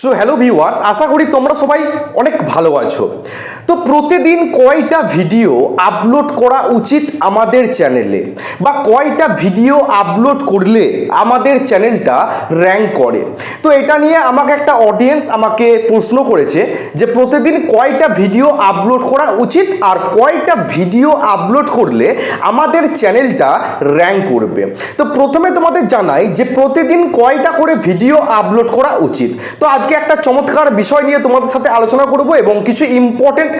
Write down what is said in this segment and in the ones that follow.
So hello viewers আশা করি তোমরা সবাই অনেক ভালো আছো। তো প্রতিদিন কয়টা ভিডিও আপলোড করা উচিত আমাদের চ্যানেলে বা কয়টা ভিডিও আপলোড করলে আমাদের চ্যানেলটা র্যাঙ্ক করে? তো এটা নিয়ে আমাকে একটা অডিয়েন্স আমাকে প্রশ্ন করেছে যে প্রতিদিন কয়টা ভিডিও আপলোড করা উচিত আর কয়টা ভিডিও আপলোড করলে আমাদের চ্যানেলটা র্যাঙ্ক করবে? তো প্রথমে তোমাদের জানাই যে প্রতিদিন কয়টা করে ভিডিও আপলোড করা উচিত? তো আজকে একটা চমৎকার বিষয় নিয়ে তোমাদের সাথে আলোচনা করব এবং কিছু ইম্পর্টেন্ট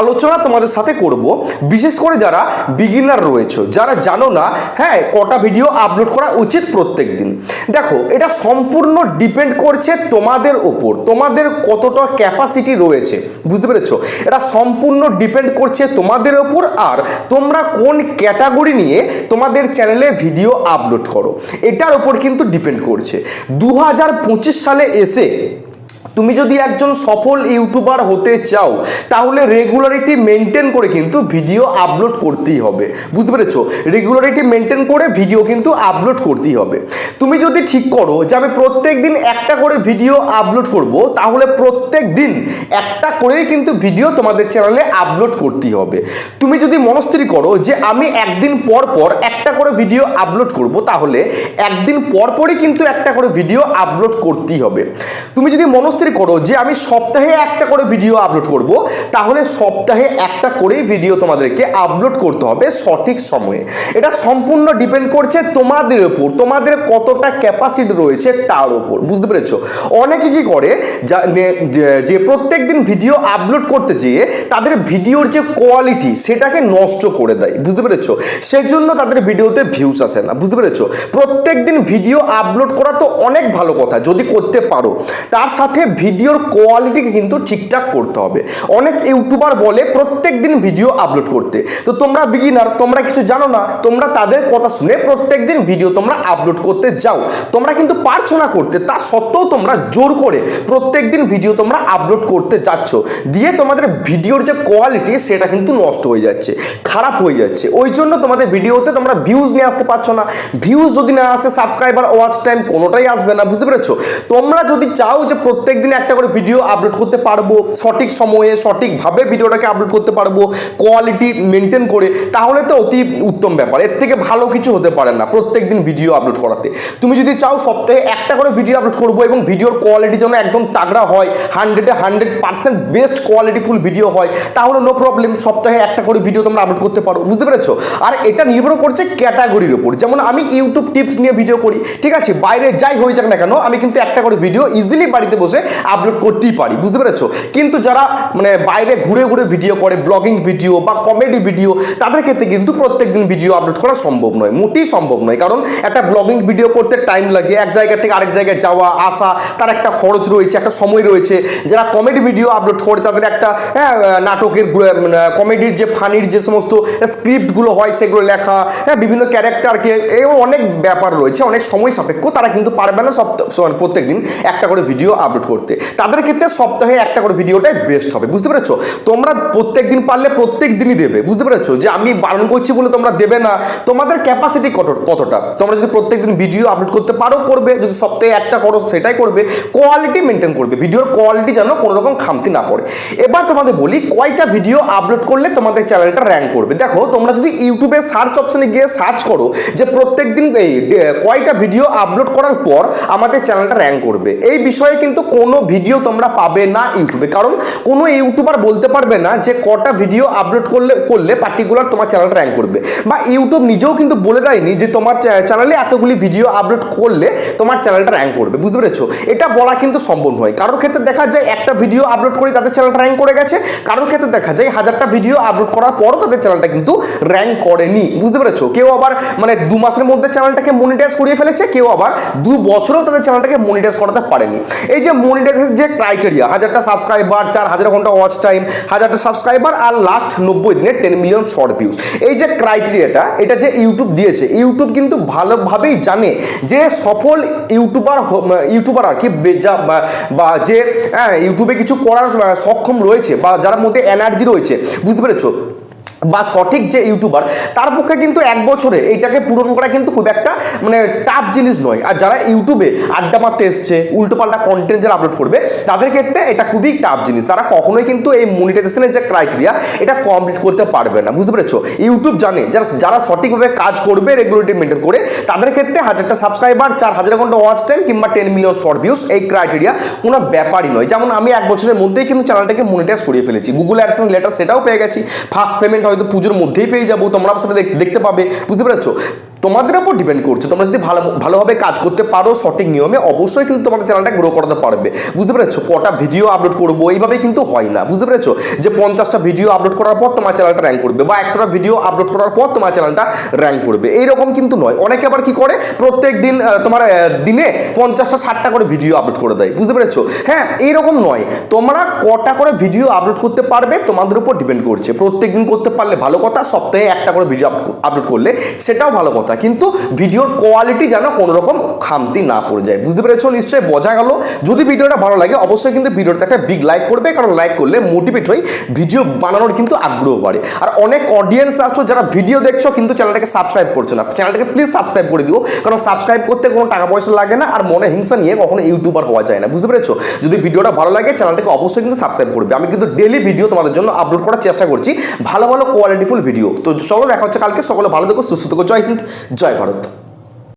আলোচনা তোমাদের সাথে করব। বিশেষ করে যারা বিগিনার রয়েছে, যারা জানো না হ্যাঁ কটা ভিডিও আপলোড করা উচিত প্রত্যেক দিন দেখো, এটা সম্পূর্ণ ডিপেন্ড করছে তোমাদের ওপর, তোমাদের কতটা ক্যাপাসিটি রয়েছে, বুঝতে পেরেছ? এটা সম্পূর্ণ ডিপেন্ড করছে তোমাদের ওপর আর তোমরা কোন ক্যাটাগরি নিয়ে তোমাদের চ্যানেলে ভিডিও আপলোড করো। এটার ওপর কিন্তু ডিপেন্ড করছে। দু হাজার পঁচিশ সালে এসে তুমি যদি একজন সফল ইউটিউবার হতে চাও, তাহলে রেগুলারিটি মেনটেন করে কিন্তু ভিডিও আপলোড করতেই হবে। বুঝতে পেরেছ? রেগুলারিটি মেনটেন করে ভিডিও কিন্তু আপলোড করতেই হবে। তুমি যদি ঠিক করো যে আমি প্রত্যেক দিন একটা করে ভিডিও আপলোড করব, তাহলে প্রত্যেক দিন একটা করেই কিন্তু ভিডিও তোমাদের চ্যানেলে আপলোড করতেই হবে। তুমি যদি মনস্থির করো যে আমি একদিন পর পর একটা করে ভিডিও আপলোড করব, তাহলে একদিন পর পরই কিন্তু একটা করে ভিডিও আপলোড করতেই হবে। তুমি যদি মনস্থির করো যে আমি সপ্তাহে একটা করে ভিডিও আপলোড করব। তাহলে সপ্তাহে একটা করেই ভিডিও তোমাদেরকে আপলোড করতে হবে সঠিক সময়ে। এটা সম্পূর্ণ ডিপেন্ড করছে তোমাদের উপর, তোমাদের কতটা ক্যাপাসিটি রয়েছে তার উপর। বুঝতে পেরেছ? অনেকে কি করে, যে- প্রত্যেক দিন ভিডিও আপলোড করতে যেয়ে তাদের ভিডিওর যে কোয়ালিটি সেটাকে নষ্ট করে দেয়। বুঝতে পেরেছ? সেই জন্য তাদের ভিডিওতে ভিউস আসে না। বুঝতে পেরেছ? প্রত্যেক দিন ভিডিও আপলোড করা তো অনেক ভালো কথা, যদি করতে পারো। তার সাথে ভিডিওর কোয়ালিটিকে কিন্তু ঠিকঠাক করতে হবে। অনেক ইউটিউবার বলে প্রত্যেক দিন ভিডিও আপলোড করতে। তো তোমরা বিগিনার তোমরা কিছু জানো না, তোমরা তাদের কথা শুনে প্রত্যেক দিন ভিডিও তোমরা আপলোড করতে যাও। তোমরা কিন্তু পারছ না করতে, তা সত্ত্বেও তোমরা জোর করে প্রত্যেক দিন ভিডিও তোমরা আপলোড করতে যাচ্ছ। দিয়ে তোমাদের ভিডিওর যে কোয়ালিটি সেটা কিন্তু নষ্ট হয়ে যাচ্ছে, খারাপ হয়ে যাচ্ছে। ওই জন্য তোমাদের ভিডিওতে তোমরা ভিউজ নিয়ে আসতে পারছ না। ভিউজ যদি না আসে সাবস্ক্রাইবার ওয়াচ টাইম কোনোটাই আসবে না, বুঝতে পেরেছ? তোমরা যদি চাও যে প্রত্যেক দিন একটা করে ভিডিও আপলোড করতে পারব, সঠিক সময়ে, সঠিকভাবে ভিডিওটাকে আপলোড করতে পারব কোয়ালিটি মেনটেন করে, তাহলে তো অতি উত্তম ব্যাপার। এর থেকে ভালো কিছু হতে পারে না প্রত্যেক দিন ভিডিও আপলোড করাতে। তুমি যদি চাও সপ্তাহে একটা করে ভিডিও আপলোড করব এবং ভিডিওর কোয়ালিটি যেন একদম তাগড়া হয় হান্ড্রেডে hundred percent best qualityful video হয়, তাহলে নো প্রবলেম সপ্তাহে একটা করে ভিডিও তোমরা আপলোড করতে পারো। বুঝতে পেরেছ? আর এটা নির্ভর করছে ক্যাটাগরির উপর। যেমন আমি ইউটিউব টিপস নিয়ে ভিডিও করি, ঠিক আছে? বাইরে যাই হয়ে যাক না কেন, আমি কিন্তু একটা করে ভিডিও ইজিলি বাড়িতে বসে আপলোড করতেই পারি, বুঝতে পেরেছ? কিন্তু যারা মানে বাইরে ঘুরে ঘুরে ভিডিও করে ব্লগিং ভিডিও বা কমেডি ভিডিও তাদের ক্ষেত্রে কিন্তু প্রত্যেক দিন ভিডিও আপলোড করা সম্ভব নয়, মোটেই সম্ভব নয়। কারণ একটা ব্লগিং ভিডিও করতে টাইম লাগে, এক জায়গা থেকে আরেক জায়গায় যাওয়া, আসা, তার একটা খরচ রয়েছে, একটা সময় রয়েছে। যারা কমেডি ভিডিও আপলোড করে, তাদের একটা হ্যাঁ নাটকের কমেডির যে ফানির যে সমস্ত স্ক্রিপ্টগুলো হয়, সেগুলো লেখা হ্যাঁ বিভিন্ন ক্যারেক্টারকে এও অনেক ব্যাপার রয়েছে, অনেক সময় সাপেক্ষ, তারা কিন্তু পারবে না সব প্রত্যেক দিন একটা করে ভিডিও আপলোড করতে। তাদের ক্ষেত্রে সপ্তাহে একটা করে ভিডিওটাই বেস্ট হবে, বুঝতে পেরেছ? তোমরা প্রত্যেক দিন পারলে প্রত্যেক দিনই দেবে, বুঝতে পেরেছ? যে আমি বারণ করছি বলে তোমরা দেবে না, তোমাদের ক্যাপাসিটি কত কতটা? তোমরা যদি প্রত্যেক দিন ভিডিও আপলোড করতে পারো, করবে, যদি সপ্তাহে একটা করো, সেটাই করবে কোয়ালিটি মেনটেন করবে ভিডিওর কোয়ালিটি যেন কোনো রকম খামতি না পড়ে। এবার তোমাদের বলি, কয়টা ভিডিও আপলোড করলে তোমাদের চ্যানেলটা র্যাঙ্ক করবে? দেখো, তোমরা যদি ইউটিউবে সার্চ অপশানে গিয়ে সার্চ করো, যে প্রত্যেক দিন এই কয়টা ভিডিও আপলোড করার পর আমাদের চ্যানেলটা র্যাঙ্ক করবে। এই বিষয়ে কিন্তু কোনো ভিডিও তোমরা পাবে না ইউটিউবে। কারণ কোনো ইউটিউবার বলতে পারবে না যে কটা ভিডিও আপলোড করলে করলে পার্টিকুলার তোমার চ্যানেলটা র্যাঙ্ক করবে। বা ইউটিউব নিজেও কিন্তু বলে দেয়নি যে তোমার চ্যানেলে এতগুলি ভিডিও আপলোড করলে তোমার চ্যানেলটা র্যাঙ্ক করবে। বুঝতে পেরেছ? এটা বলা কিন্তু সম্ভব নয়। কারোর ক্ষেত্রে দেখা যায় একটা ভিডিও আপলোড করে তাদের চ্যানেলটা র্যাঙ্ক করে গেছে। কারোর ক্ষেত্রে দেখা যায় হাজারটা ভিডিও আপলোড করার পরও তাদের চ্যানেলটা কিন্তু র্যাঙ্ক করেনি। বুঝতে পেরেছ? কেউ আবার মানে দু মাসের মধ্যে চ্যানেলটাকে মনিটাইজ করিয়ে ফেলেছে, কেউ আবার দু বছরেও তাদের চ্যানেলটাকে মনিটাইজ করাতে পারেনি। এই যে মনিটাইজের যে ক্রাইটেরিয়া হাজারটা সাবস্ক্রাইবার চার হাজার ঘণ্টা ওয়াচ টাইম হাজারটা সাবস্ক্রাইবার আর লাস্ট নব্বই দিনে টেন মিলিয়ন শর্ট ভিউজ এই যে ক্রাইটেরিয়াটা এটা যে ইউটিউব দিয়েছে ইউটিউব কিন্তু ভালোভাবেই জানে যে সফল ইউটিউবার ইউটিউবার আর কি বে- যা- বা- বা যে হ্যাঁ ইউটিউবে কিছু করার সক্ষম রয়েছে বা যার মধ্যে এনার্জি রয়েছে। বুঝতে পেরেছ? বা সঠিক যে ইউটিউবার, তার পক্ষে কিন্তু এক বছরে এইটাকে পূরণ করা কিন্তু খুব একটা মানে টাফ জিনিস নয়। আর যারা ইউটিউবে আড্ডা মারতে এসছে, উল্টোপাল্টা কন্টেন্ট যারা আপলোড করবে, তাদের ক্ষেত্রে এটা খুবই টাফ জিনিস। তারা কখনোই কিন্তু এই মনিটাইজেশনের যে ক্রাইটেরিয়া এটা কমপ্লিট করতে পারবে না। বুঝতে পেরেছ? ইউটিউব জানে যারা যারা সঠিকভাবে কাজ করবে রেগুলেটরি মেনটেন করে, তাদের ক্ষেত্রে হাজারটা সাবস্ক্রাইবার চার হাজার ঘণ্টা ওয়াচ টাইম কিংবা টেন মিলিয়ন শর্ট ভিউস এই ক্রাইটেরিয়া কোনো ব্যাপারই নয়। যেমন আমি এক বছরের মধ্যেই কিন্তু চ্যানেলটাকে মনিটাইজ করিয়ে ফেলেছি। গুগল অ্যাডসেন্স লেটার সেটাও পেয়ে গেছি। ফার্স্ট পেমেন্ট হয়তো পুজোর মধ্যেই পেয়ে যাব তোমরা সেটা দেখতে পাবে বুঝতে পেরেছ? তোমাদের উপর ডিপেন্ড করছে। তোমরা যদি ভালো ভালোভাবে কাজ করতে পারো সঠিক নিয়মে, অবশ্যই কিন্তু তোমাদের চ্যানেলটা গ্রো করাতে পারবে। বুঝতে পেরেছ? কটা ভিডিও আপলোড করব এইভাবে কিন্তু হয় না। বুঝতে পেরেছ? যে পঞ্চাশটা ভিডিও আপলোড করার পর তোমার চ্যানেলটা র্যাঙ্ক করবে বা একশোটা ভিডিও আপলোড করার পর তোমার চ্যানেলটা র্যাঙ্ক করবে। এইরকম কিন্তু নয়। অনেকে আবার কি করে? প্রত্যেক দিন তোমার দিনে পঞ্চাশটা, ষাটটা করে ভিডিও আপলোড করে দেয়। বুঝতে পেরেছ? হ্যাঁ এইরকম নয়। তোমরা কটা করে ভিডিও আপলোড করতে পারবে তোমাদের উপর ডিপেন্ড করছে। প্রত্যেক দিন করতে পারলে ভালো কথা, সপ্তাহে একটা করে ভিডিও আপলোড করলে সেটাও ভালো কথা। কিন্তু ভিডিওর কোয়ালিটি যেন কোনো রকম খামতি না পড়ে যায়। বুঝতে পেরেছ? নিশ্চয়ই বোঝা গেল। যদি ভিডিওটা ভালো লাগে, অবশ্যই কিন্তু ভিডিওতে একটা বিগ লাইক করবে, কারণ লাইক করলে মোটিভেট হই ভিডিও বানানোর কিন্তু আগ্রহ বাড়ে। আর অনেক অডিয়েন্স আছো, যারা ভিডিও দেখছ, কিন্তু চ্যানেলটাকে সাবস্ক্রাইব করছ না। চ্যানেলটাকে প্লিজ সাবস্ক্রাইব করে দিও, কারণ সাবস্ক্রাইব করতে কোনো টাকা পয়সা লাগে না, আর মনে হিংসা নিয়ে কখনো ইউটিউবার হওয়া যায় না। বুঝতে পেরেছ? যদি ভিডিওটা ভালো লাগে চ্যানেলটাকে অবশ্যই কিন্তু সাবস্ক্রাইব করবে। আমি কিন্তু ডেলি ভিডিও তোমাদের জন্য আপলোড করার চেষ্টা করছি। ভালো ভালো কোয়ালিটিফুল ভিডিও তো চলো, দেখা হচ্ছে কালকে। সকলে ভালো থেকো, সুস্থ থেকো। জয় হিন্দ, জয় ভারত।